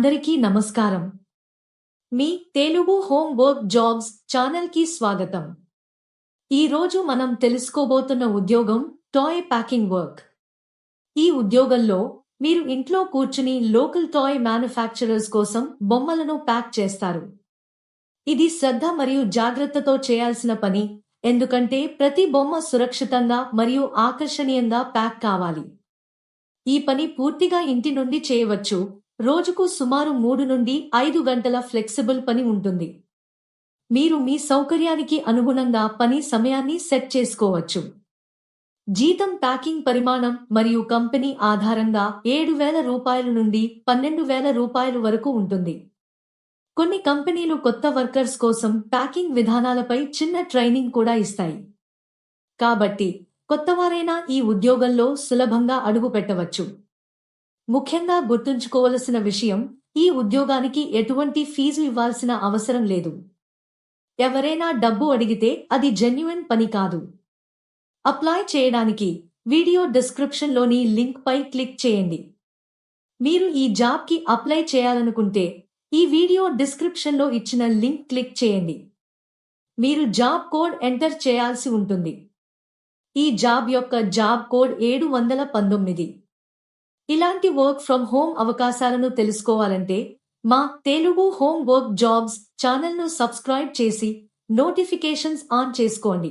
అందరికీ నమస్కారం. మీ తెలుగు హోమ్ వర్క్ జాబ్స్ ఛానల్కి స్వాగతం. ఈ రోజు మనం తెలుసుకోబోతున్న ఉద్యోగం టాయ్ ప్యాకింగ్ వర్క్. ఈ ఉద్యోగంలో మీరు ఇంట్లో కూర్చుని లోకల్ టాయ్ మ్యానుఫ్యాక్చరర్స్ కోసం బొమ్మలను ప్యాక్ చేస్తారు. ఇది శ్రద్ధ మరియు జాగ్రత్తతో చేయాల్సిన పని ఎందుకంటే ప్రతి బొమ్మ సురక్షితంగా మరియు ఆకర్షణీయంగా ప్యాక్ కావాలి. ఈ పని పూర్తిగా ఇంటి నుండి చేయవచ్చు రోజుకు సుమారు మూడు నుండి ఐదు గంటల ఫ్లెక్సిబుల్ పని ఉంటుంది. మీరు మీ సౌకర్యానికి అనుగుణంగా పని సమయాన్ని సెట్ చేసుకోవచ్చు. జీతం ప్యాకింగ్ పరిమాణం మరియు కంపెనీ ఆధారంగా ఏడు వేల రూపాయల నుండి పన్నెండు వేల రూపాయల వరకు ఉంటుంది. కొన్ని కంపెనీలు కొత్త వర్కర్స్ కోసం ప్యాకింగ్ విధానాలపై చిన్న ట్రైనింగ్ కూడా ఇస్తాయి. కాబట్టి కొత్తవారైనా ఈ ఉద్యోగంలో సులభంగా అడుగు పెట్టవచ్చు ముఖ్యంగా గుర్తుంచుకోవలసిన విషయం ఈ ఉద్యోగానికి ఎటువంటి ఫీజు ఇవ్వాల్సిన అవసరం లేదు. ఎవరైనా డబ్బు అడిగితే అది జెన్యున్ పని కాదు. అప్లై చేయడానికి వీడియో డిస్క్రిప్షన్లోని లింక్పై క్లిక్ చేయండి. మీరు ఈ జాబ్కి అప్లై చేయాలనుకుంటే ఈ వీడియో డిస్క్రిప్షన్లో ఇచ్చిన లింక్ క్లిక్ చేయండి. మీరు జాబ్ కోడ్ ఎంటర్ చేయాల్సి ఉంటుంది. ఈ జాబ్ యొక్క జాబ్ కోడ్ ఏడు వందల పంతొమ్మిది. ఇలాంటి వర్క్ ఫ్రం హోమ్ అవకాశాలను తెలుసుకోవాలంటే మా తెలుగు హోమ్ వర్క్ జాబ్స్ ఛానల్ను సబ్స్క్రైబ్ చేసి నోటిఫికేషన్స్ ఆన్ చేసుకోండి.